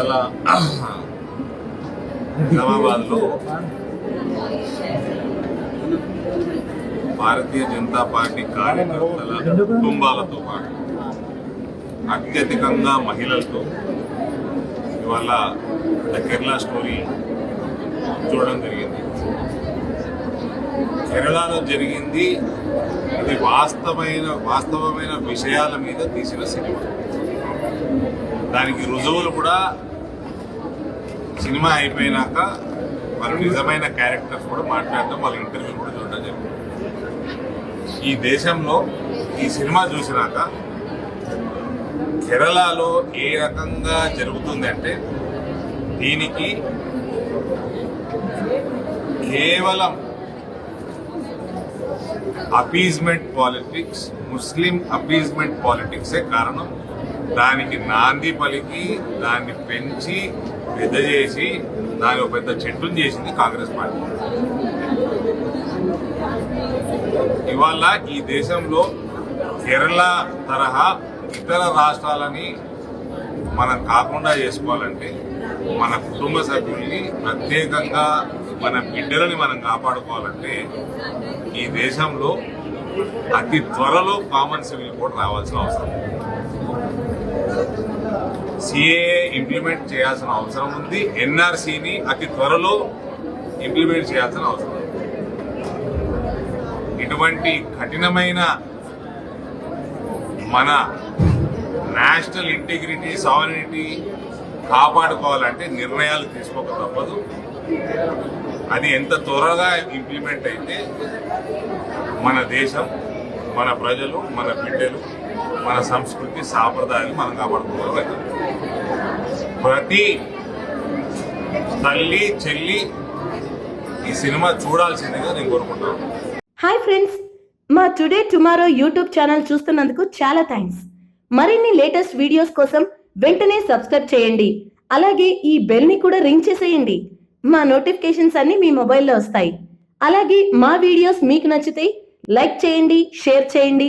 ఇవాళ నిజామాబాద్లో భారతీయ జనతా పార్టీ కార్యకర్తల కుటుంబాలతో పాటు అత్యధికంగా మహిళలతో ఇవాళ ద కేరళ స్టోరీ చూడడం జరిగింది. కేరళలో జరిగింది అది వాస్తవమైన వాస్తవమైన విషయాల మీద తీసిన సినిమా. దానికి రుజువులు కూడా సినిమా అయిపోయినాక వాళ్ళు నిజమైన క్యారెక్టర్స్ కూడా మాట్లాడడం వాళ్ళ ఇంటర్వ్యూ కూడా చూడడం జరిగింది. ఈ దేశంలో ఈ సినిమా చూసినాక కేరళలో ఏ రకంగా జరుగుతుంది అంటే దీనికి కేవలం అపీజ్మెంట్ పాలిటిక్స్ ముస్లిం అపీజ్మెంట్ పాలిటిక్సే కారణం. దానికి నాంది పలికి దాన్ని పెంచి పెద్ద చేసి దాని ఒక పెద్ద చెట్టును చేసింది కాంగ్రెస్ పార్టీ. ఇవాళ ఈ దేశంలో కేరళ తరహా ఇతర రాష్ట్రాలని మనం కాకుండా చేసుకోవాలంటే మన కుటుంబ సభ్యుల్ని ప్రత్యేకంగా మన బిడ్డలని మనం కాపాడుకోవాలంటే ఈ దేశంలో అతి త్వరలో కామన్ సివిల్ కోడ్ రావాల్సిన అవసరం. సిఏ ఇంప్లిమెంట్ చేయాల్సిన అవసరం ఉంది. ఎన్ఆర్సీని అతి త్వరలో ఇంప్లిమెంట్ చేయాల్సిన అవసరం ఉంది. ఇటువంటి కఠినమైన మన నేషనల్ ఇంటిగ్రిటీ సావరినిటీ కాపాడుకోవాలంటే నిర్ణయాలు తీసుకోక తప్పదు. అది ఎంత త్వరగా ఇంప్లిమెంట్ అయితే మన దేశం మన ప్రజలు మన బిడ్డలు మన సంస్కృతి సాంప్రదాయాలు మనం కాపాడుకోవాలి. ప్రతి తల్లి చెల్లి ఈ సినిమా చూడాల్సిందిగా నేను కోరుకుంటాను హాయ్ ఫ్రెండ్స్ మా టుడే టుమారో యూట్యూబ్ ఛానల్ చూస్తున్నందుకు చాలా థ్యాంక్స్ మరిన్ని లేటెస్ట్ వీడియోస్ కోసం వెంటనే సబ్స్క్రైబ్ చేయండి. అలాగే ఈ బెల్ని కూడా రింగ్ చేసేయండి. మా నోటిఫికేషన్స్ అన్ని మీ మొబైల్లో వస్తాయి. అలాగే మా వీడియోస్ మీకు నచ్చితే లైక్ చేయండి షేర్ చేయండి.